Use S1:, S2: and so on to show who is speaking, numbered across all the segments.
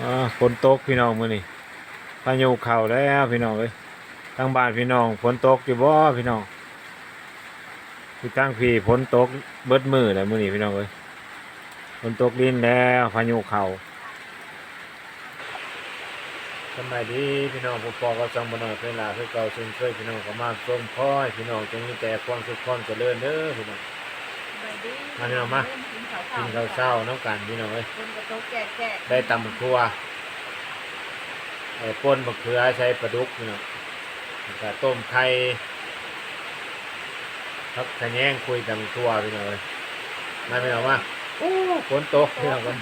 S1: อ่าฝนตกพี่น้องมื้อนี้พายุเข้าแล้วพี่น้องเอ้ยทางบ้านพี่น้องฝนตกอยู่บ่พี่น้องคือทางพี่ฝนตกเบิดมือแล้วมื้อนี้พี่น้องเอ้ยฝนตกดินแล้วพายุเข้าสำบายดีพี่น้องผู้ปอก็จังบ่น้อยเวลาคือเก่าเช่นเคยพี่น้องก็มาชมพ้อยพี่น้องจงมีแต่ความสุขความเจริญเด้อพี่น้องมาพี่น้องมา กินข้าวเช้าน้ำกันพี่น้องเอ้ย
S2: คนกระตกแก่แก่
S1: ได้ตำบักทั่วไอ้ป่นมะเขือใช้ปลาดุกนี่เนาะแล้วก็ต้มไข่ครับขะแยงคุยตำบักทั่วพี่น้องเลยมาพี่น้องมาโอ้ฝนตกพี่น้องกัน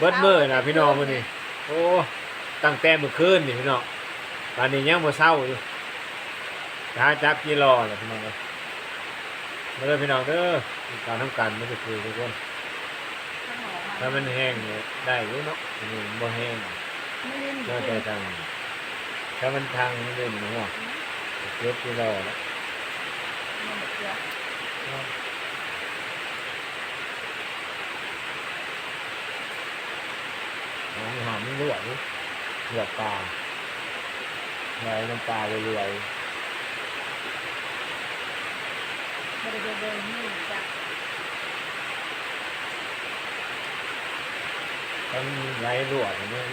S1: เบิดมือนะพี่น้องมื้อนี้โอ้ตั้งแต่เมื่อคืนนี่พี่น้องตอนนี้ยังบ่เศร้าอยู่หาจับกี่รอแหละพี่น้องเลย มาเด้อพี่น้องเด้อมีการทำกันไม่ใช่คือทุกคนถ้ามันแห้งเนี่ยได้อยู่เนาะอันนี้มันบ่แห้ง
S2: ไม่เล่น
S1: ก็แต่ทางถ้ามันทางมันเล่นหัวเก็บที่รอแล้วหอมหอมมันลวกอยู่ลวกปลาไหลน้ำปลาเรื่อย
S2: ไม่ได้เดินนี่จ้ะ
S1: ๆถ้ามันไหลรั่วอย่างนี้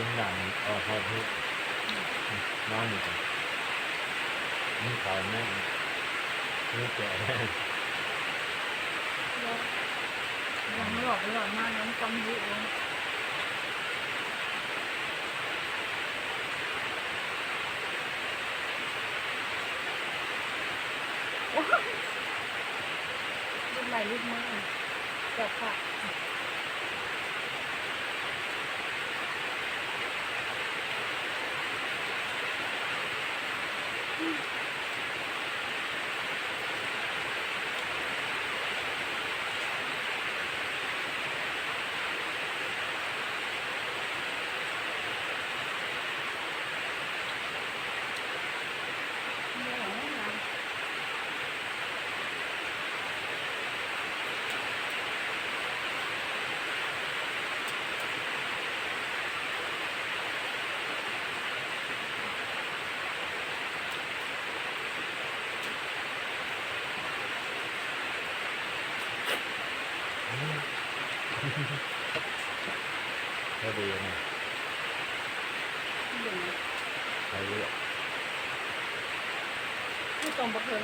S1: ถึงดันออกพอทุกนอนอยู่จ้ะนี่เขาแม่งนี่แก่แม่ง
S2: ยังไม่หลอกไม่หลอกมากน้ำกำยุเลยลูกไหลลูกมือจับค่ะ
S1: ก็ดีนะไปเรื่อย
S2: ที่ตรงประเพิง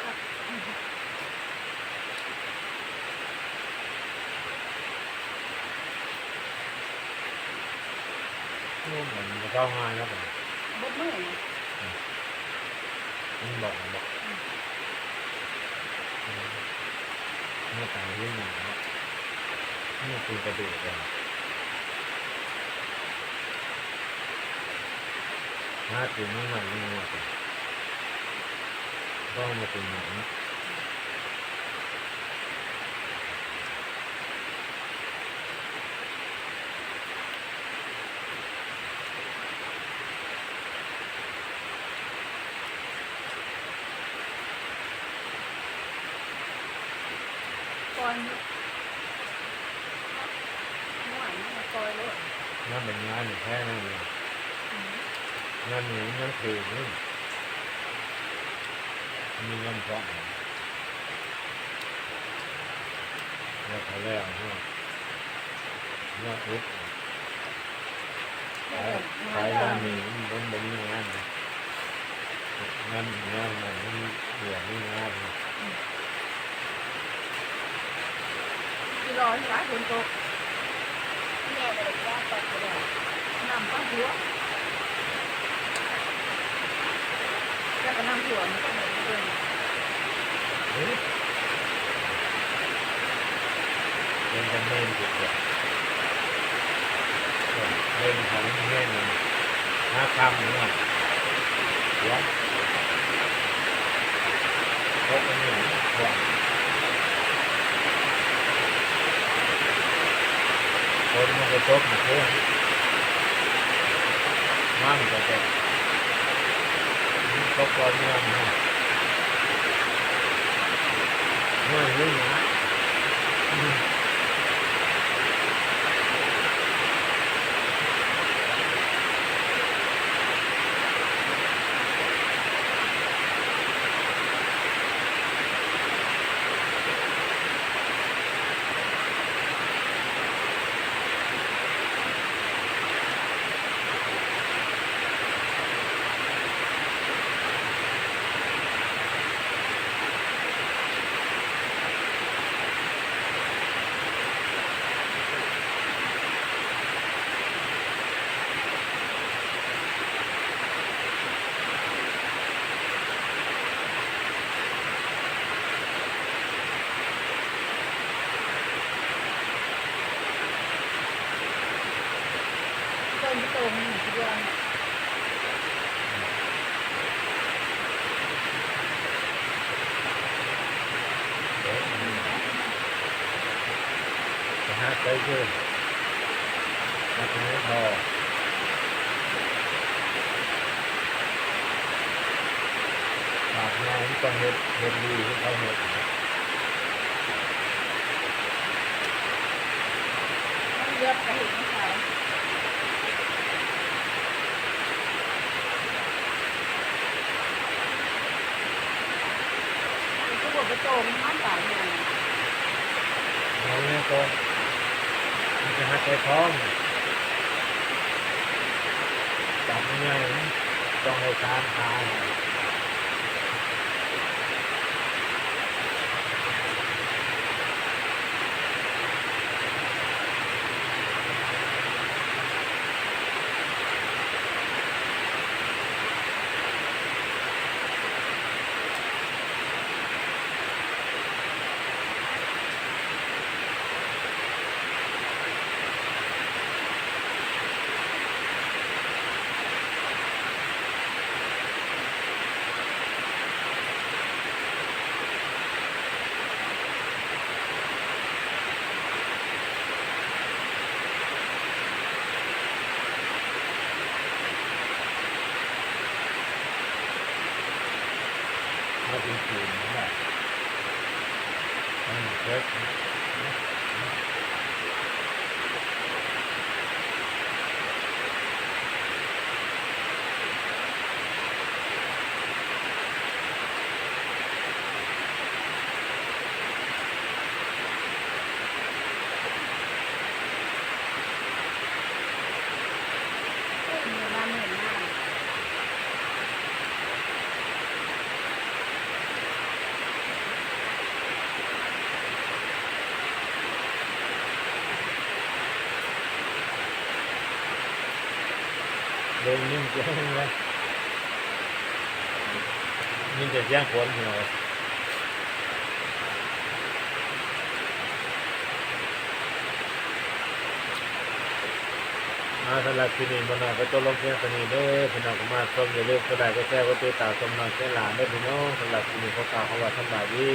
S2: ทุกครับ
S1: ช่วงผมจะเข้าง่ายครับผม
S2: บดมือ
S1: มันบอกบอกเมื่อตายที่องหนึ่งนะนี่คือกระดูกเลยถ้าตีไม่มันไม่งอ ก็มาตีหนัง
S2: ก่อนหวานมาก่อยเลย
S1: นั่นเป็นงานแค่นั้นเองงานหนึ่งงานคือนี่มีเงินเพราะแล้วเขาแล้วเนาะเนาะอุ๊บขายขายงาน นี่มันมันบ่มีงานนะงานงานมันมันเหลือมีงานนะ
S2: ที่รอที่ร้านฝนต กแม่ไปเลยแม่ไปเลยน้ำก็หัวแล้วน้ำหัวมันก็เหมือนเดิม
S1: เฮ้ยเป็นกันเล่นจุดเดียวเล่นของแม่นี่ห้าคำนี่นะเดี๋ยวพบกันนี่ก่อนคนมันก็ตกมาเพื่อนมั่งก็แต่ ตกก่อนมั่ง นะมั่งนี่นะ
S2: ต้นโตมันเหมือนเดิม
S1: จะหาไปเชื่อมาถึงไม่พอปากงานต้องเห็ดเห็ดดีที่เขาเห็ด
S2: ต้องเลือกไปเห็นเขาก็บอก ไปโตมันน้ำตาลเลย
S1: เอาเนี่ยก็มันจะหาไปพร้อมจับง่ายๆต้องให้การทาน คืนนั่นแหละต้องเช็ค
S2: มีน้ำเห็นหน้า
S1: เดินนิ่งเจ้งเลยนิ่งแต่เสียงฝนเหรอมาสำหรับที่นี่มันนอนก็ตัวลงเพียงสนีเด้อพี่น้องก็มาชมอย่าลืมกดไลค์กดแชร์กดติดตามชมนองเส้นหลานเด้พี่น้องสำหรับที่นี่เขากล่าวเขาว่าสำบายดี